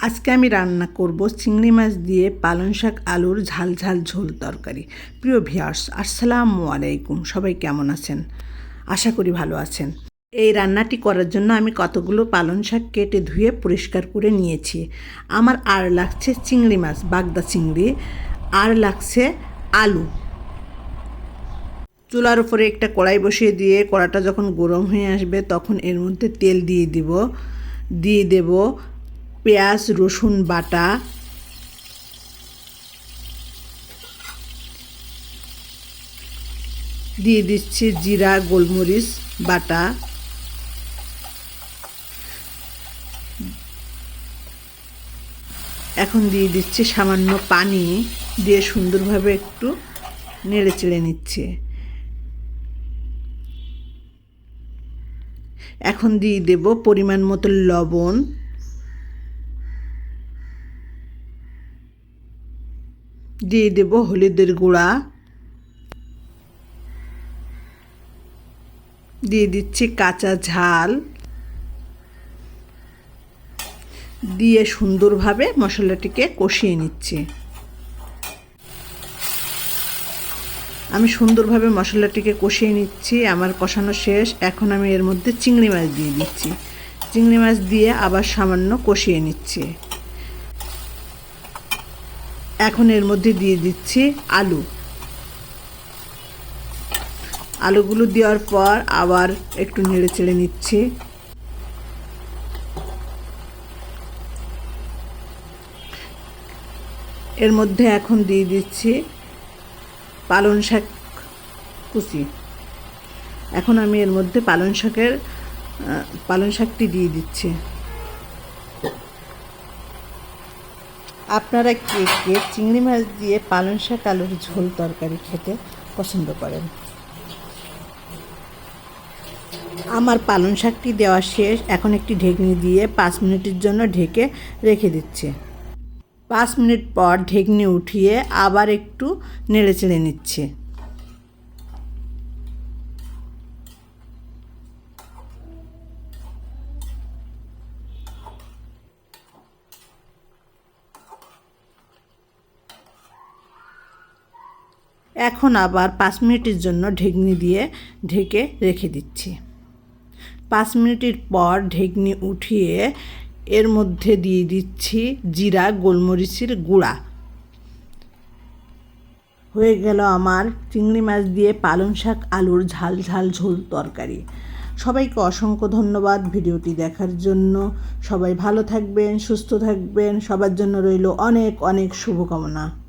আজকে আমি রান্না করব চিংড়ি মাছ দিয়ে পালং শাক, আলুর ঝাল ঝাল ঝোল তরকারি। প্রিয় ভিয়ার্স আসসালামু আলাইকুম। সবাই কেমন আছেন? আশা করি ভালো আছেন। এই রান্নাটি করার জন্য আমি কতগুলো পালং শাক কেটে ধুয়ে পরিষ্কার করে নিয়েছি। আমার আর লাগছে চিংড়ি মাছ, বাগদা চিংড়ি, আর লাগছে আলু। চুলার উপরে একটা কড়াই বসিয়ে দিয়ে কড়াটা যখন গরম হয়ে আসবে তখন এর মধ্যে তেল দিয়ে দিব, দিয়ে দেব পেঁয়াজ, রসুন বাটা। দিয়ে দিচ্ছি জিরা, গোলমরিচ, বাটা। এখন দিয়ে দিচ্ছি সামান্য পানি দিয়ে সুন্দরভাবে একটু নেড়ে চেড়ে নিচ্ছে। এখন দিয়ে দেব পরিমাণ মতো লবণ। দিয়ে দেব হলুদের গুঁড়া। দিয়ে দিচ্ছি কাঁচা ঝাল। দিয়ে সুন্দরভাবে মশলাটিকে কষিয়ে নিচ্ছি। আমি সুন্দরভাবে মশলাটিকে কষিয়ে নিচ্ছি, আমার কষানো শেষ। এখন আমি এর মধ্যে চিংড়ি মাছ দিয়ে দিচ্ছি। চিংড়ি মাছ দিয়ে আবার সামান্য কষিয়ে নিচ্ছি। এখন এর মধ্যে দিয়ে দিচ্ছি আলু। আলুগুলো দেওয়ার পর আবার একটু নেড়ে চেড়ে নিচ্ছি। এর মধ্যে এখন দিয়ে দিচ্ছি পালং শাক কুচি। এখন আমি এর মধ্যে পালং শাকের পালং শাকটি দিয়ে দিচ্ছি। আপনারা কে কে চিংড়ি মাছ দিয়ে পালং শাক আলুর ঝোল তরকারি খেতে পছন্দ করেন? আমার পালং শাকটি দেওয়া শেষ। এখন একটি ঢেকনি দিয়ে পাঁচ মিনিটের জন্য ঢেকে রেখে দিচ্ছে। পাঁচ মিনিট পর ঢেকনি উঠিয়ে আবার একটু নেড়ে চেড়ে নিচ্ছে। এখন আবার পাঁচ মিনিটের জন্য ঢেকনি দিয়ে ঢেকে রেখে দিচ্ছি। পাঁচ মিনিটের পর ঢেকনি উঠিয়ে এর মধ্যে দিয়ে দিচ্ছি জিরা, গোলমরিচের গুঁড়া। হয়ে গেল আমার চিংড়ি মাছ দিয়ে পালং শাক আলুর ঝাল ঝাল ঝোল তরকারি। সবাইকে অসংখ্য ধন্যবাদ ভিডিওটি দেখার জন্য। সবাই ভালো থাকবেন, সুস্থ থাকবেন। সবার জন্য রইল অনেক অনেক শুভকামনা।